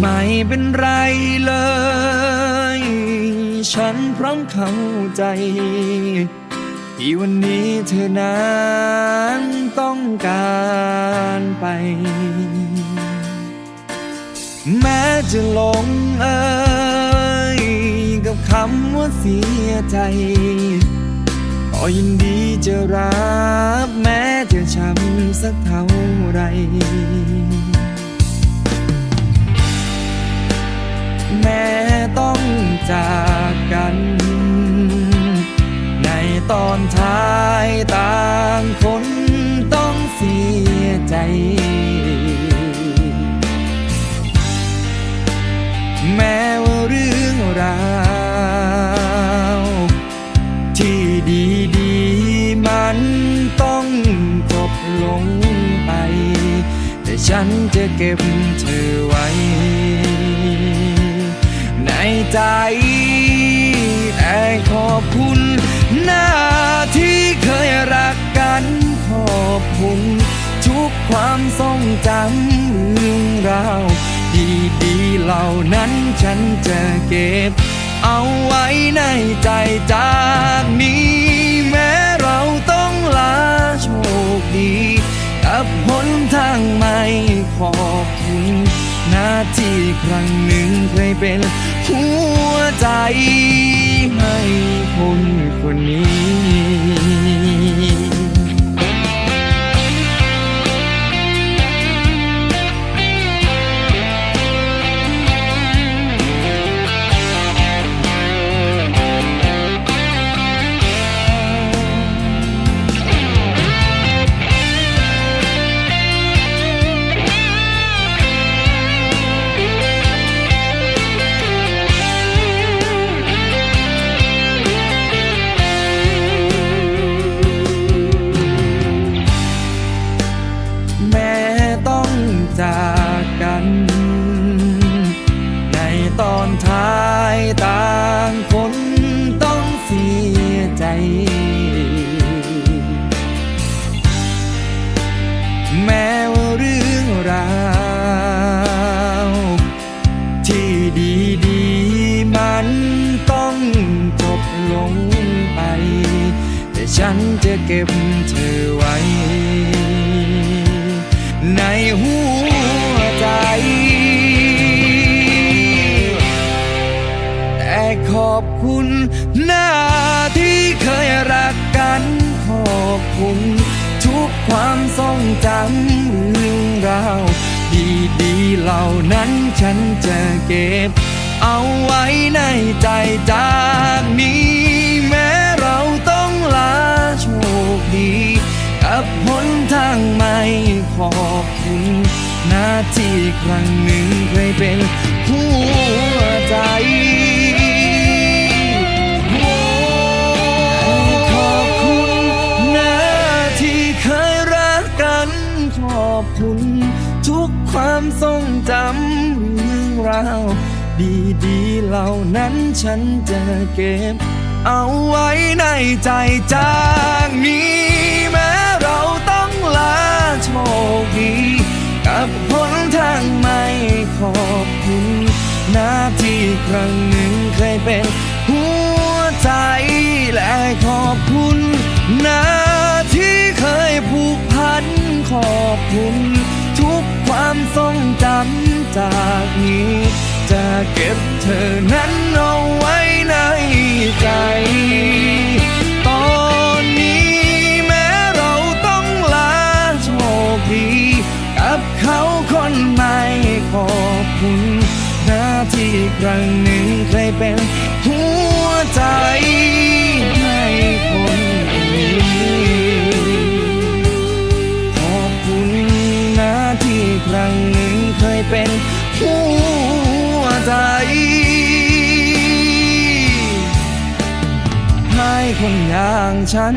ไม่เป็นไรเลย ฉันพร้อมเข้าใจ ที่วันนี้เธอนั้นต้องการไป แม้จะหลงเอ่ยกับคำว่าเสียใจก็ยินดีจะรับแม้จะช้ำสักเท่าไร จากกัน ในตอนท้ายต่างคนต้องเสียใจ แม้ว่าเรื่องราวที่ดีๆมันต้องจบลงไป แต่ฉันจะเก็บเธอไว้ ใจแต่ขอบคุณหน้าที่เคยรักกันขอบคุณทุกความทรงจำเรื่องราวดีๆเหล่านั้นฉันจะเก็บ เอาไว้ในใจจ้า ครั้งหนึ่งเคยเป็นหัวใจให้คนคนนี้ ตอนท้ายต่างคนต้องเสียใจ แม้ว่าเรื่องราว ที่ดีๆมันต้องจบลงไป แต่ฉันจะเก็บเธอไว้ คุณ ทุกความทรงจำเรื่องราวดีๆเหล่านั้นฉันจะเก็บ เอาไว้ในใจจากนี้ แม้เราต้องลาโชคดี กับหนทางใหม่ขอบคุณหน้าที่ครั้งหนึ่งเคยเป็นหัวใจ ทรงจำเรื่องราว ดีๆเหล่านั้นฉันจะเก็บ เอาไว้ในใจจากนี้ แม้เราต้องลาโชคดีกับหนทางใหม่ขอบคุณหน้าที่ครั้งหนึ่งเคยเป็นหัวใจและขอบคุณหน้าที่เคยผูกพันขอบคุณ ความทรงจำจากนี้ จะเก็บเธอนั้นเอาไว้ในใจ ตอนนี้แม้เราต้องลาโชคดีกับเขาคนใหม่ขอบคุณหน้าที่ครั้งหนึ่งเคยเป็นหัวใจ คนอย่างฉัน